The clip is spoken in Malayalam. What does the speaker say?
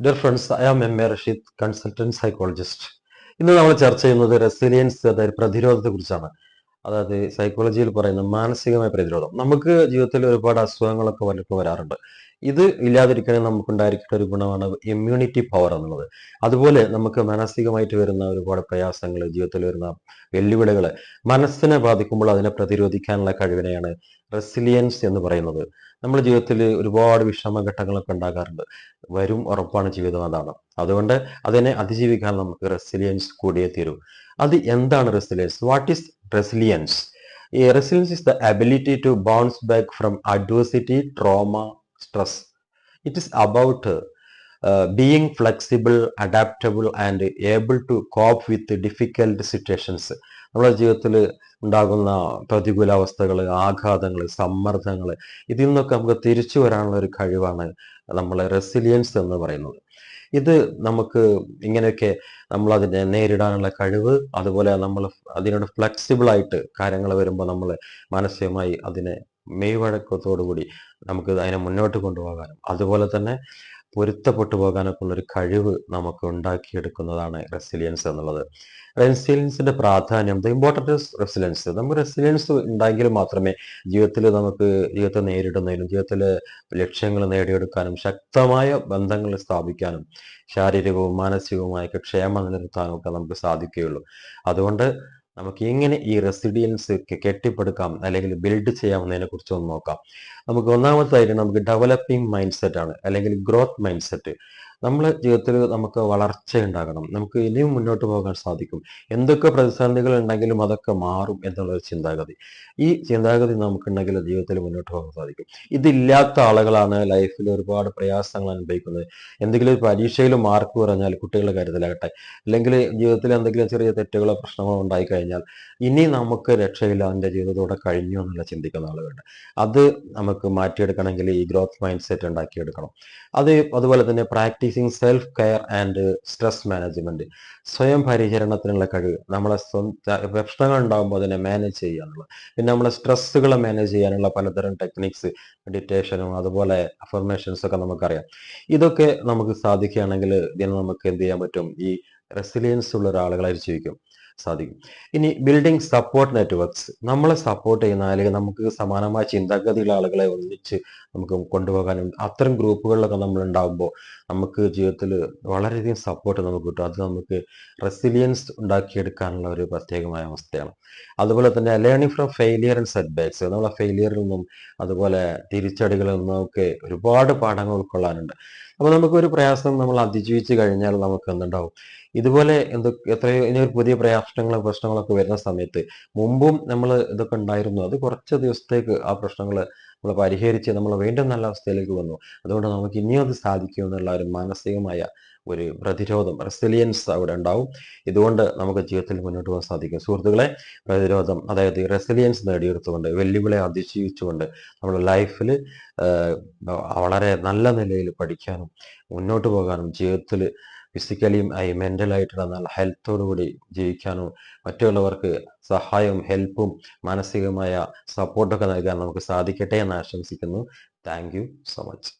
Dear friends I am M A Rashid consultant psychologist ഇന്ന് നമ്മൾ ചർച്ച ചെയ്യുന്നത് റെസിലിയൻസ് അതായത് പ്രതിരോധത്തെ കുറിച്ചാണ്. അതായത് സൈക്കോളജിയിൽ പറയുന്ന മാനസികമായ പ്രതിരോധം. നമുക്ക് ജീവിതത്തിൽ ഒരുപാട് അസുഖങ്ങളൊക്കെ വല്ലപ്പോൾ വരാറുണ്ട്. ഇത് നമുക്ക് നമുക്കുണ്ടായിരിക്കേണ്ട ഒരു ഗുണമാണ് ഇമ്മ്യൂണിറ്റി പവർ എന്നുള്ളത്. അതുപോലെ നമുക്ക് മാനസികമായിട്ട് വരുന്ന ഒരുപാട് പ്രയാസങ്ങൾ ജീവിതത്തിൽ വരുന്ന വെല്ലുവിളികൾ മനസ്സിനെ ബാധിക്കുമ്പോൾ അതിനെ പ്രതിരോധിക്കാനുള്ള കഴിവിനെയാണ് റെസിലിയൻസ് എന്ന് പറയുന്നത്. നമ്മുടെ ജീവിതത്തിൽ ഒരുപാട് വിഷമഘട്ടങ്ങളൊക്കെ ഉണ്ടാകാറുണ്ട്. വരും ഉറപ്പാണ് ജീവിതം അതാണ്. അതുകൊണ്ട് അതിനെ അതിജീവിക്കാൻ നമുക്ക് റെസിലിയൻസ് കൂടിയേ തീരൂ. അത് എന്താണ് resilience what is resilience resilience is the ability to bounce back from adversity trauma stress it is about being flexible adaptable and able to cope with difficult situations നമ്മുടെ ജീവിതത്തിൽ ഉണ്ടാകുന്ന പ്രതികൂലാവസ്ഥകൾ ആഘാതങ്ങൾ സമ്മർദ്ദങ്ങൾ ഇതിൽ നിന്നൊക്കെ നമുക്ക് തിരിച്ചു വരാനുള്ള ഒരു കഴിവാണ് നമ്മൾ റെസിലിയൻസ് എന്ന് പറയുന്നത്. ഇത് നമുക്ക് ഇങ്ങനെയൊക്കെ നമ്മൾ അതിനെ നേരിടാനുള്ള കഴിവ് അതുപോലെ നമ്മൾ അതിനോട് ഫ്ലെക്സിബിൾ ആയിട്ട് കാര്യങ്ങൾ വരുമ്പോൾ നമ്മൾ മാനസികമായി അതിനെ മെയ്വഴക്കത്തോടുകൂടി നമുക്ക് അതിനെ മുന്നോട്ട് കൊണ്ടുപോകാനും അതുപോലെ തന്നെ പൊരുത്തപ്പെട്ടു പോകാനൊക്കെ ഉള്ളൊരു കഴിവ് നമുക്ക് ഉണ്ടാക്കിയെടുക്കുന്നതാണ് റെസിലിയൻസ് എന്നുള്ളത്. റെസിലിയൻസിന്റെ പ്രാധാന്യം ദ ഇമ്പോർട്ടൻസ് റെസിലിയൻസ് നമുക്ക് റെസിലിയൻസ് ഉണ്ടെങ്കിൽ മാത്രമേ ജീവിതത്തിൽ നമുക്ക് ജീവിതത്തെ നേരിടുന്നതിനും ജീവിതത്തിലെ ലക്ഷ്യങ്ങൾ നേടിയെടുക്കാനും ശക്തമായ ബന്ധങ്ങൾ സ്ഥാപിക്കാനും ശാരീരികവും മാനസികവുമായ ക്ഷേമം നിലനിർത്താനും ഒക്കെ നമുക്ക് സാധിക്കുകയുള്ളൂ. അതുകൊണ്ട് നമുക്ക് എങ്ങനെ ഈ റെസിഡിയൻസ് കെട്ടിപ്പടുക്കാം അല്ലെങ്കിൽ ബിൽഡ് ചെയ്യാമെന്നതിനെ കുറിച്ച് ഒന്ന് നോക്കാം. നമുക്ക് ഒന്നാമതായിട്ട് നമുക്ക് ഡെവലപ്പിംഗ് മൈൻഡ് സെറ്റ് ആണ് അല്ലെങ്കിൽ ഗ്രോത്ത് മൈൻഡ് സെറ്റ് നമ്മളെ ജീവിതത്തിൽ നമുക്ക് വളർച്ച ഉണ്ടാകണം. നമുക്ക് ഇനിയും മുന്നോട്ട് പോകാൻ സാധിക്കും. എന്തൊക്കെ പ്രതിസന്ധികൾ ഉണ്ടെങ്കിലും അതൊക്കെ മാറും എന്നുള്ള ഒരു ചിന്താഗതി. ഈ ചിന്താഗതി നമുക്കുണ്ടെങ്കിൽ ജീവിതത്തിൽ മുന്നോട്ട് പോകാൻ സാധിക്കും. ഇതില്ലാത്ത ആളുകളാണ് ലൈഫിൽ ഒരുപാട് പ്രയാസങ്ങൾ അനുഭവിക്കുന്നത്. എന്തെങ്കിലും പരീക്ഷയിൽ മാർക്ക് കുറഞ്ഞാൽ കുട്ടികളുടെ കാര്യത്തിലാകട്ടെ. അല്ലെങ്കിൽ ജീവിതത്തിൽ എന്തെങ്കിലും ചെറിയ തെറ്റുകളോ പ്രശ്നങ്ങളോ ഉണ്ടായി കഴിഞ്ഞാൽ ഇനി നമുക്ക് രക്ഷയില്ല എന്റെ ജീവിതത്തോടെ കഴിഞ്ഞു എന്നുള്ള ചിന്തിക്കുന്ന ആളുകളുണ്ട്. അത് നമുക്ക് മാറ്റിയെടുക്കണമെങ്കിൽ ഈ ഗ്രോത്ത് മൈൻഡ് സെറ്റ് ഉണ്ടാക്കിയെടുക്കണം. അത് അതുപോലെ തന്നെ practicing self care and stress management സ്വയം പരിചരണത്തിനുള്ള കഴിവ്. നമ്മളെ പ്രശ്നങ്ങൾ ഉണ്ടാകുമ്പോൾ അതിനെ മാനേജ് ചെയ്യാനുള്ള പിന്നെ നമ്മളെ സ്ട്രെസ്സുകളെ മാനേജ് ചെയ്യാനുള്ള പലതരം ടെക്നിക്സ് മെഡിറ്റേഷനും അതുപോലെ അഫർമേഷൻസ് ഒക്കെ നമുക്കറിയാം. ഇതൊക്കെ നമുക്ക് സാധിക്കുകയാണെങ്കിൽ ഇതിനെ നമുക്ക് എന്ത് ചെയ്യാൻ പറ്റും? ഈ റെസിലിയൻസ് ഉള്ള ഒരാളുകളായി ജീവിക്കും സാധിക്കും. ഇനി ബിൽഡിംഗ് സപ്പോർട്ട് നെറ്റ്വർക്ക്സ് നമ്മളെ സപ്പോർട്ട് ചെയ്യുന്ന അല്ലെങ്കിൽ നമുക്ക് സമാനമായ ചിന്താഗതിയുള്ള ആളുകളെ ഒന്നിച്ച് നമുക്ക് കൊണ്ടുപോകാനും അത്തരം ഗ്രൂപ്പുകളിലൊക്കെ നമ്മൾ ഉണ്ടാകുമ്പോൾ നമുക്ക് ജീവിതത്തിൽ വളരെയധികം സപ്പോർട്ട് നമുക്ക് കിട്ടും. അത് നമുക്ക് റെസിലിയൻസ് ഉണ്ടാക്കിയെടുക്കാനുള്ള ഒരു പ്രത്യേകമായ അവസ്ഥയാണ്. അതുപോലെ തന്നെ learning from failure and setbacks നമ്മളെ ഫെയിലിയറിൽ നിന്നും അതുപോലെ തിരിച്ചടികളിൽ നിന്നും ഒക്കെ ഒരുപാട് പാഠങ്ങൾ ഉൾക്കൊള്ളാനുണ്ട്. അപ്പോൾ നമുക്ക് ഒരു പ്രയാസം നമ്മൾ അതിജീവിച്ച് കഴിഞ്ഞാൽ നമുക്ക് എന്തുണ്ടാവും? ഇതുപോലെ എന്ത് എത്രയോ ഇനി ഒരു പുതിയ പ്രയാസങ്ങളോ പ്രശ്നങ്ങളൊക്കെ വരുന്ന സമയത്ത് മുമ്പും നമ്മൾ ഇതൊക്കെ ഉണ്ടായിരുന്നു. അത് കുറച്ച് ദിവസത്തേക്ക് ആ പ്രശ്നങ്ങൾ നമ്മൾ പരിഹരിച്ച് നമ്മൾ വീണ്ടും നല്ല അവസ്ഥയിലേക്ക് വന്നു. അതുകൊണ്ട് നമുക്ക് ഇനിയും അത് സാധിക്കും എന്നുള്ള ഒരു മാനസികമായ ഒരു പ്രതിരോധം റെസിലിയൻസ് അവിടെ ഉണ്ടാവും. ഇതുകൊണ്ട് നമുക്ക് ജീവിതത്തിൽ മുന്നോട്ട് പോകാൻ സാധിക്കും. സുഹൃത്തുക്കളെ പ്രതിരോധം അതായത് റെസിലിയൻസ് നേടിയെടുത്തുകൊണ്ട് വെല്ലുവിളി അതിജീവിച്ചുകൊണ്ട് നമ്മുടെ ലൈഫിൽ വളരെ നല്ല നിലയിൽ പഠിക്കാനും മുന്നോട്ട് പോകാനും ജീവിതത്തിൽ ഫിസിക്കലിയും ആയി മെന്റലായിട്ടുള്ള നല്ല ഹെൽത്തോടുകൂടി ജീവിക്കാനും മറ്റുള്ളവർക്ക് സഹായവും ഹെൽപ്പും മാനസികമായ സപ്പോർട്ടൊക്കെ നൽകാൻ നമുക്ക് സാധിക്കട്ടെ എന്ന് ആശംസിക്കുന്നു. Thank so much